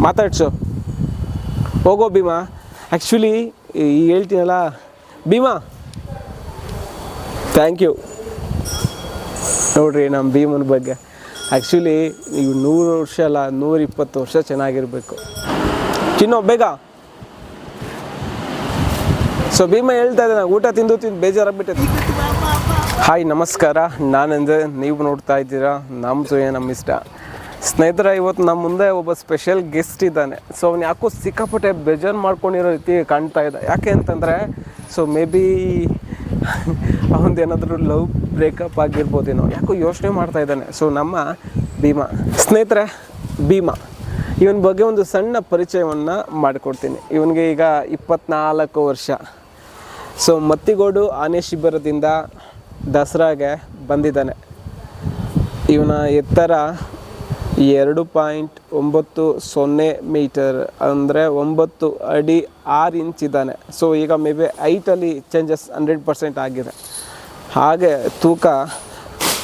ಮಾತಾಡ್ಸು. ಹೋಗೋ ಭೀಮಾ. ಆ್ಯಕ್ಚುಲಿ ಈ ಹೇಳ್ತೀನಲ್ಲ. Bima. Thank you ನೋಡ್ರಿ ನಮ್ಮ ಭೀಮನ ಬಗ್ಗೆ. ಆ್ಯಕ್ಚುಲಿ ಈಗ ನೂರು ವರ್ಷ ಅಲ್ಲ ನೂರ ಇಪ್ಪತ್ತು ವರ್ಷ ಚೆನ್ನಾಗಿರಬೇಕು. ಚಿನ್ನೋ, ಬೇಗ. ಸೊ ಭೀಮಾ ಹೇಳ್ತಾ ಇದ್ದಾನೆ, ಊಟ ತಿಂದು ತಿಂದು ಬೇಜಾರಾಗ್ಬಿಟ್ಟೈತೆ ಹಾಯ್ ನಮಸ್ಕಾರ. ನಾನಂದ್ರೆ ನೀವು ನೋಡ್ತಾ ಇದ್ದೀರಾ ನಮ್ಮ ಸುಯ ನಮ್ಮ ಇಷ್ಟ. ಸ್ನೇಹಿತರ, ಇವತ್ತು ನಮ್ಮ ಮುಂದೆ ಒಬ್ಬ ಸ್ಪೆಷಲ್ ಗೆಸ್ಟ್ ಇದ್ದಾನೆ. ಸೊ ಅವ್ನು ಯಾಕೋ ಸಿಕ್ಕಾಪಟ್ಟೆ ಬೇಜಾರು ಮಾಡ್ಕೊಂಡಿರೋ ರೀತಿ ಕಾಣ್ತಾ ಇದೆ. ಯಾಕೆ ಅಂತಂದರೆ ಸೊ ಮೇ ಬಿ ಅವನದೇನಾದರೂ ಲವ್ ಬ್ರೇಕಪ್ ಆಗಿರ್ಬೋದೇನೋ. ಯಾಕೋ ಯೋಚನೆ ಮಾಡ್ತಾ ಇದ್ದಾನೆ. ಸೊ ನಮ್ಮ ಭೀಮಾ. ಸ್ನೇಹಿತರೆ, ಭೀಮಾ. ಇವನ ಬಗ್ಗೆ ಒಂದು ಸಣ್ಣ ಪರಿಚಯವನ್ನು ಮಾಡಿಕೊಡ್ತೀನಿ. ಇವನಿಗೆ ಈಗ ಇಪ್ಪತ್ನಾಲ್ಕು ವರ್ಷ. ಸೊ ಮತ್ತಿಗೋಡು ಆನೆ ಶಿಬಿರದಿಂದ ದಸರಾಗೆ ಬಂದಿದ್ದಾನೆ. ಇವನ ಎತ್ತರ ಎರಡು ಪಾಯಿಂಟ್ ಒಂಬತ್ತು ಸೊನ್ನೆ ಮೀಟರ್, ಅಂದರೆ ಒಂಬತ್ತು ಅಡಿ ಆರು ಇಂಚ್ ಇದ್ದಾನೆ. ಸೊ ಈಗ ಮೇ ಬಿ ಐಟಲ್ಲಿ ಚೇಂಜಸ್ ಹಂಡ್ರೆಡ್ ಪರ್ಸೆಂಟ್ ಆಗಿದೆ. ಹಾಗೆ ತೂಕ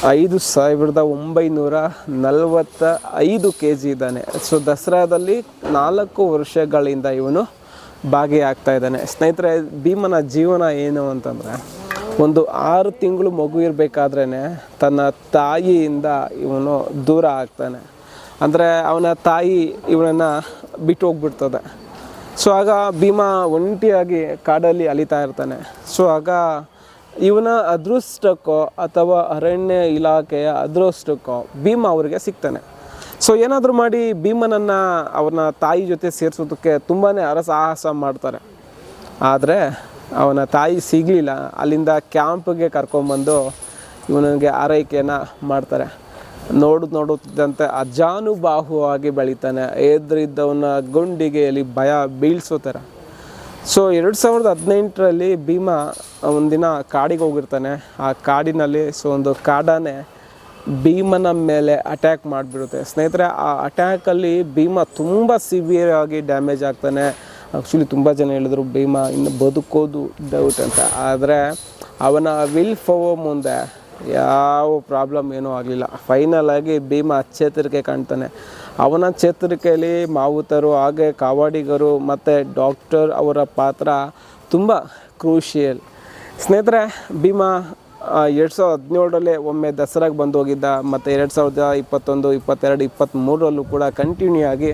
ಐದು ಸಾವಿರದ ಒಂಬೈನೂರ ನಲವತ್ತ ಐದು ಕೆ ಜಿ ಇದ್ದಾನೆ. ಸೊ ದಸರಾದಲ್ಲಿ ನಾಲ್ಕು ವರ್ಷಗಳಿಂದ ಇವನು ಭಾಗಿಯಾಗ್ತಾ ಇದ್ದಾನೆ. ಸ್ನೇಹಿತರೆ, ಭೀಮನ ಜೀವನ ಏನು ಅಂತಂದರೆ, ಒಂದು ಆರು ತಿಂಗಳು ಮಗು ಇರಬೇಕಾದ್ರೇ ತನ್ನ ತಾಯಿಯಿಂದ ಇವನು ದೂರ ಆಗ್ತಾನೆ. ಅಂದರೆ ಅವನ ತಾಯಿ ಇವನನ್ನು ಬಿಟ್ಟು ಹೋಗ್ಬಿಡ್ತದೆ. ಸೊ ಆಗ ಭೀಮ ಒಂಟಿಯಾಗಿ ಕಾಡಲ್ಲಿ ಅಲಿತಾ ಇರ್ತಾನೆ. ಸೊ ಆಗ ಇವನ ಅದೃಷ್ಟಕ್ಕೋ ಅಥವಾ ಅರಣ್ಯ ಇಲಾಖೆಯ ಅದೃಷ್ಟಕ್ಕೋ ಭೀಮ ಅವರಿಗೆ ಸಿಗ್ತಾನೆ. ಸೊ ಏನಾದರೂ ಮಾಡಿ ಭೀಮನನ್ನು ಅವನ ತಾಯಿ ಜೊತೆ ಸೇರಿಸೋದಕ್ಕೆ ತುಂಬಾ ಅರಸಾಹಸ ಮಾಡ್ತಾರೆ. ಆದರೆ ಅವನ ತಾಯಿ ಸಿಗಲಿಲ್ಲ. ಅಲ್ಲಿಂದ ಕ್ಯಾಂಪ್ಗೆ ಕರ್ಕೊಂಬಂದು ಇವನಿಗೆ ಆರೈಕೆಯನ್ನು ಮಾಡ್ತಾರೆ. ನೋಡು ನೋಡುತ್ತಿದ್ದಂತೆ ಅಜಾನುಬಾಹುವಾಗಿ ಬೆಳೀತಾನೆ. ಎದುರಿದ್ದವನ ಗುಂಡಿಗೆಯಲ್ಲಿ ಭಯ ಬೀಳ್ಸೋ ಥರ. ಸೊ ಎರಡು ಸಾವಿರದ ಹದಿನೆಂಟರಲ್ಲಿ ಭೀಮಾ ಒಂದಿನ ಕಾಡಿಗೆ ಹೋಗಿರ್ತಾನೆ. ಆ ಕಾಡಿನಲ್ಲಿ ಸೊ, ಒಂದು ಕಾಡಾನೆ ಭೀಮನ ಮೇಲೆ ಅಟ್ಯಾಕ್ ಮಾಡಿಬಿಡುತ್ತೆ. ಸ್ನೇಹಿತರೆ, ಆ ಅಟ್ಯಾಕಲ್ಲಿ ಭೀಮ ತುಂಬ ಸಿವಿಯರ್ ಆಗಿ ಡ್ಯಾಮೇಜ್ ಆಗ್ತಾನೆ. ಆ್ಯಕ್ಚುಲಿ ತುಂಬ ಜನ ಹೇಳಿದ್ರು ಭೀಮ ಇನ್ನು ಬದುಕೋದು ಡೌಟ್ ಅಂತ. ಆದರೆ, ಅವನ ವಿಲ್ ಫವ ಮುಂದೆ ಯಾವ ಪ್ರಾಬ್ಲಮ್ ಏನೂ ಆಗಲಿಲ್ಲ. ಫೈನಲ್ ಆಗಿ ಭೀಮ ಚೇತರಿಕೆ ಕಾಣ್ತಾನೆ. ಅವನ ಚೇತರಿಕೆಯಲ್ಲಿ ಮಾವುತರು, ಹಾಗೆ ಕಾವಾಡಿಗರು ಮತ್ತು ಡಾಕ್ಟರ್ ಅವರ ಪಾತ್ರ ತುಂಬ ಕ್ರೂಷಿಯಲ್ ಸ್ನೇಹಿತರೆ, ಭೀಮ ಎರಡು ಸಾವಿರದ ಹದಿನೇಳರಲ್ಲೇ ಒಮ್ಮೆ ದಸರಾಗೆ ಬಂದು ಹೋಗಿದ್ದ ಮತ್ತು ಎರಡು ಸಾವಿರದ ಇಪ್ಪತ್ತೊಂದು, ಇಪ್ಪತ್ತೆರಡು ಇಪ್ಪತ್ತ್ಮೂರರಲ್ಲೂ ಕೂಡ ಕಂಟಿನ್ಯೂ ಆಗಿ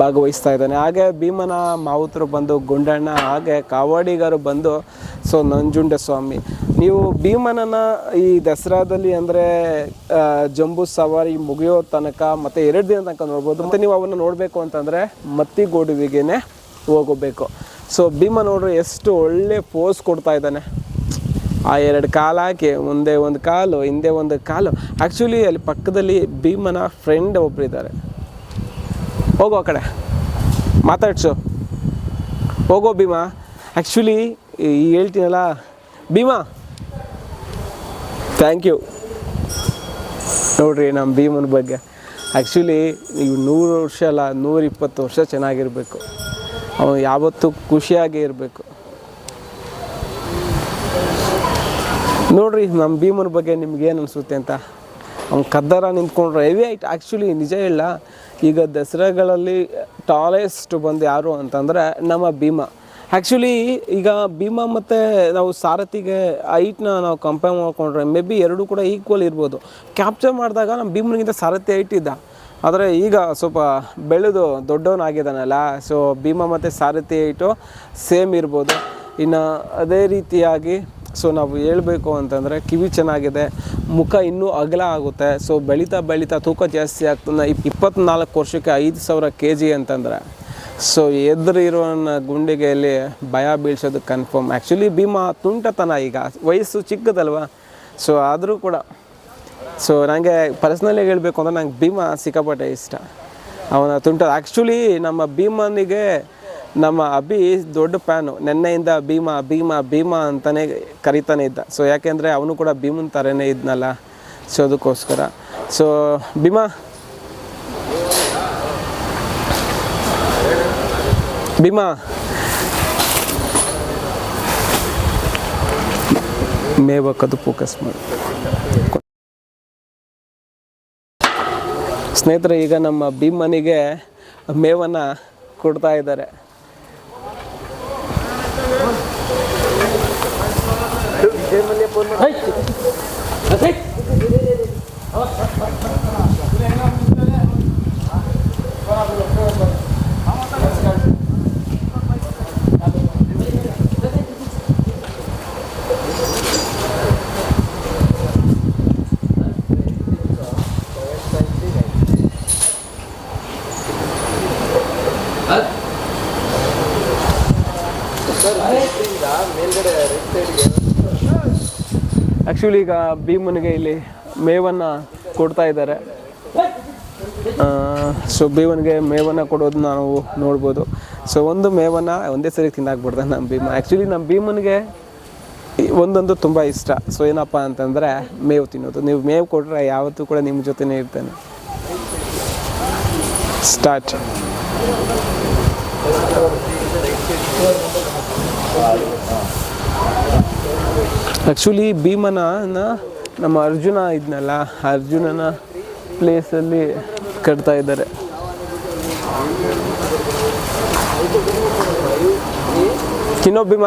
ಭಾಗವಹಿಸ್ತಾ ಇದ್ದಾನೆ. ಹಾಗೆ ಭೀಮನ ಮಾವುತರು ಬಂದು ಗುಂಡಣ್ಣ, ಹಾಗೆ ಕಾವಾಡಿಗರು ಬಂದು, ಸೊ ನಂಜುಂಡ ಸ್ವಾಮಿ ನೀವು ಭೀಮನನ್ನ ಈ ದಸರಾದಲ್ಲಿ ಅಂದರೆ ಜಂಬೂ ಸವಾರಿ ಮುಗಿಯೋ ತನಕ ಮತ್ತು ಎರಡು ದಿನ ತನಕ ನೋಡ್ಬೋದು. ಮತ್ತೆ ನೀವು ಅವನ್ನ ನೋಡಬೇಕು ಅಂತಂದರೆ ಮತ್ತಿಗೋಡುವಿಗೆನೆ ಹೋಗಬೇಕು. ಸೊ ಭೀಮ ನೋಡ್ರಿ ಎಷ್ಟು ಒಳ್ಳೆ ಪೋಸ್ ಕೊಡ್ತಾ ಇದ್ದಾನೆ. ಆ ಎರಡು ಕಾಲು ಹಾಕಿ ಮುಂದೆ ಒಂದು ಕಾಲು, ಹಿಂದೆ ಒಂದು ಕಾಲು. ಆ್ಯಕ್ಚುಲಿ ಅಲ್ಲಿ ಪಕ್ಕದಲ್ಲಿ ಭೀಮನ ಫ್ರೆಂಡ್ ಒಬ್ರು ಇದ್ದಾರೆ. ಹೋಗೋ ಆ ಕಡೆ. ಮಾತಾಡ್ಸು. ಹೋಗೋ ಭೀಮಾ. ಆ್ಯಕ್ಚುಲಿ ಹೇಳ್ತೀನಲ್ಲ, ಭೀಮಾ. ಥ್ಯಾಂಕ್ ಯು ನೋಡ್ರಿ ನಮ್ಮ ಭೀಮನ ಬಗ್ಗೆ. ಆ್ಯಕ್ಚುಲಿ ನೀವು ನೂರು ವರ್ಷ ಅಲ್ಲ ನೂರ ಇಪ್ಪತ್ತು ವರ್ಷ ಚೆನ್ನಾಗಿರಬೇಕು. ಅವನು ಯಾವತ್ತೂ ಖುಷಿಯಾಗೇ ಇರಬೇಕು. ನೋಡ್ರಿ ನಮ್ಮ ಭೀಮನ ಬಗ್ಗೆ ನಿಮ್ಗೇನು ಅನಿಸುತ್ತೆ ಅಂತ? ಅವ್ನು ಕದ್ದಾರ ನಿಂತ್ಕೊಂಡ್ರೆ ಹೆವಿ ಐಟ್ ಆ್ಯಕ್ಚುಲಿ ನಿಜ ಇಲ್ಲ ಈಗ ದಸರಾಗಳಲ್ಲಿ ಟಾಲೆಸ್ಟ್ ಬಂದು ಯಾರು ಅಂತಂದರೆ ನಮ್ಮ ಭೀಮ. ಆ್ಯಕ್ಚುಲಿ ಈಗ ಭೀಮ ಮತ್ತು ನಾವು ಸಾರಥಿಗೆ ಹೈಟ್ನ ನಾವು ಕಂಪೇರ್ ಮಾಡ್ಕೊಂಡ್ರೆ ಮೇ ಬಿ ಎರಡೂ ಕೂಡ ಈಕ್ವಲ್ ಇರ್ಬೋದು. ಕ್ಯಾಪ್ಚರ್ ಮಾಡಿದಾಗ ನಮ್ಮ ಭೀಮನಿಗಿಂತ ಸಾರಥಿ ಹೈಟ್ ಇದ್ದ. ಆದರೆ ಈಗ ಸ್ವಲ್ಪ ಬೆಳೆದು ದೊಡ್ಡವನಾಗಿದ್ದಾನಲ್ಲ ಸೊ ಭೀಮ ಮತ್ತು ಸಾರಥಿ ಹೈಟು ಸೇಮ್ ಇರ್ಬೋದು. ಇನ್ನು ಅದೇ ರೀತಿಯಾಗಿ ಸೊ ನಾವು ಹೇಳಬೇಕು ಅಂತಂದರೆ ಕಿವಿ ಚೆನ್ನಾಗಿದೆ, ಮುಖ ಇನ್ನೂ ಅಗಲ ಆಗುತ್ತೆ ಸೊ ಬೆಳೀತಾ ಬೆಳೀತಾ ತೂಕ ಜಾಸ್ತಿ ಆಗ್ತದೆ. ಇಪ್ಪತ್ನಾಲ್ಕು ವರ್ಷಕ್ಕೆ ಐದು ಸಾವಿರ ಕೆ ಜಿ ಅಂತಂದರೆ. ಸೊ ಎದುರು ಇರುವ ಗುಂಡಿಗೆಯಲ್ಲಿ ಭಯ ಬೀಳ್ಸೋದು ಕನ್ಫರ್ಮ್ ಆ್ಯಕ್ಚುಲಿ ಭೀಮಾ ತುಂಟತನ ಈಗ. ವಯಸ್ಸು ಚಿಕ್ಕದಲ್ವ? ಸೊ ಆದರೂ ಕೂಡ. ಸೊ ನನಗೆ ಪರ್ಸ್ನಲಿ ಹೇಳಬೇಕು ಅಂದರೆ ನಂಗೆ ಭೀಮ ಸಿಕ್ಕಾಪಟ್ಟೆ ಇಷ್ಟ. ಅವನ ತುಂಟ ಆ್ಯಕ್ಚುಲಿ ನಮ್ಮ ಭೀಮನಿಗೆ ನಮ್ಮ ಅಭಿ ದೊಡ್ಡ ಫ್ಯಾನು. ನೆನ್ನೆಯಿಂದ ಭೀಮಾ, ಭೀಮ ಭೀಮ ಅಂತಲೇ ಕರಿತಾನೆ ಇದ್ದ. ಸೊ ಯಾಕೆಂದರೆ ಅವನು ಕೂಡ ಭೀಮನ್ ಥರನೇ ಇದ್ನಲ್ಲ. ಸೊ ಅದಕ್ಕೋಸ್ಕರ. ಸೊ ಭೀಮಾ ಭೀಮಾ. ಮೇವಕ್ಕದು ಫೋಕಸ್ ಮಾಡಿ ಸ್ನೇಹಿತರೆ ಈಗ ನಮ್ಮ ಭೀಮನಿಗೆ ಮೇವನ್ನು ಕೊಡ್ತಾ ಇದ್ದಾರೆ. ಆ್ಯಕ್ಚುಲಿ ಈಗ ಭೀಮನಿಗೆ ಇಲ್ಲಿ ಮೇವನ್ನು ಕೊಡ್ತಾ ಇದ್ದಾರೆ. ಸೊ ಭೀಮನಿಗೆ ಮೇವನ್ನು ಕೊಡೋದು ನಾವು ನೋಡ್ಬೋದು. ಸೊ ಒಂದು ಮೇವನ್ನು ಒಂದೇ ಸರಿ ತಿನ್ನಾಕ್ಬಿಡ್ದೆ ನಮ್ಮ ಭೀಮ. ಆ್ಯಕ್ಚುಲಿ ನಮ್ಮ ಭೀಮನಿಗೆ ಒಂದೊಂದು ತುಂಬ ಇಷ್ಟ. ಸೊ ಏನಪ್ಪ ಅಂತಂದರೆ ಮೇವು ತಿನ್ನೋದು. ನೀವು ಮೇವು ಕೊಟ್ಟರೆ ಯಾವತ್ತೂ ಕೂಡ ನಿಮ್ಮ ಜೊತೆನೇ ಇರ್ತೇನೆ. ಸ್ಟಾರ್ಟ್ ಆ್ಯಕ್ಚುಲಿ ಭೀಮನ ನಮ್ಮ ಅರ್ಜುನ ಇದ್ನಲ್ಲ ಅರ್ಜುನನ ಪ್ಲೇಸಲ್ಲಿ ಕಟ್ತಾ ಇದ್ದಾರೆ. ತಿನ್ನೋ ಭೀಮ.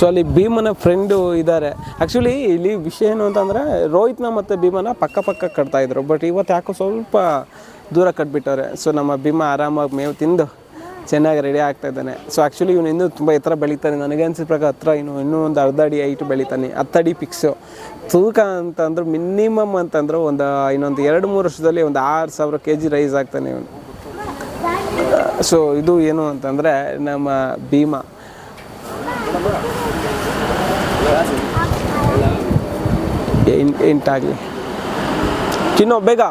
ಸೊ ಅಲ್ಲಿ ಭೀಮನ ಫ್ರೆಂಡು ಇದ್ದಾರೆ ಆ್ಯಕ್ಚುಲಿ ಇಲ್ಲಿ ವಿಷಯ ಏನು ಅಂತಂದರೆ, ರೋಹಿತ್ನ ಮತ್ತು ಭೀಮನ ಪಕ್ಕ ಪಕ್ಕ ಕಟ್ತಾ ಇದ್ರು. ಬಟ್ ಇವತ್ತು ಯಾಕೋ ಸ್ವಲ್ಪ ದೂರ ಕಟ್ಬಿಟ್ಟವ್ರೆ. ಸೊ ನಮ್ಮ ಭೀಮ ಆರಾಮಾಗಿ ಮೇವು ತಿಂದು ಚೆನ್ನಾಗಿ ರೆಡಿ ಆಗ್ತಾ ಇದ್ದಾನೆ. ಸೊ ಆ್ಯಕ್ಚುಲಿ ಇವನು ಇನ್ನೂ ತುಂಬ ಎತ್ತರ ಬೆಳೀತಾನೆ. ನನಗೆ ಅನ್ಸಿದ ಪ್ರಕಾರ ಹತ್ರ ಇನ್ನು, ಇನ್ನೂ ಒಂದು ಅರ್ಧ ಅಡಿ ಐಟು ಬೆಳೀತಾನೆ. ಅಡಿ ಪಿಕ್ಸು ತೂಕ ಅಂತಂದ್ರೆ ಮಿನಿಮಮ್ ಅಂತಂದ್ರೆ ಒಂದು, ಇನ್ನೊಂದು ಎರಡು, ಮೂರು ವರ್ಷದಲ್ಲಿ ಒಂದು ಆರು ಸಾವಿರ ಕೆ ಜಿ ರೈಸ್ ಆಗ್ತಾನೆ ಇವನು. ಸೊ ಇದು ಏನು ಅಂತಂದರೆ, ನಮ್ಮ ಭೀಮ. ಎಂಟಾಗಲಿ ತಿನ್ನೋ, ಬೇಗ.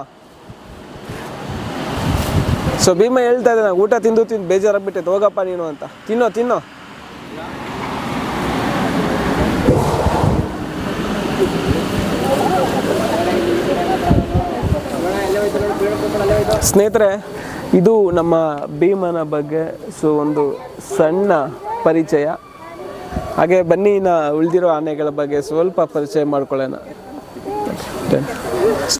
ಸೊ ಭೀಮ ಹೇಳ್ತಾ ಇದ್ದಾನೆ, ಊಟ ತಿಂದು ತಿಂದು ಬೇಜಾರಾಗ್ಬಿಟ್ಟೈತೆ ಹೋಗಪ್ಪ ನೀನು ಅಂತ. ತಿನ್ನೋ ತಿನ್ನೋ. ಸ್ನೇಹಿತರೆ, ಇದು ನಮ್ಮ ಭೀಮನ ಬಗ್ಗೆ ಸೊ ಒಂದು ಸಣ್ಣ ಪರಿಚಯ. ಹಾಗೆ ಬನ್ನಿ ಇನ್ನು ಉಳಿದಿರೋ ಆನೆಗಳ ಬಗ್ಗೆ ಸ್ವಲ್ಪ ಪರಿಚಯ ಮಾಡ್ಕೊಳ್ಳೋಣ.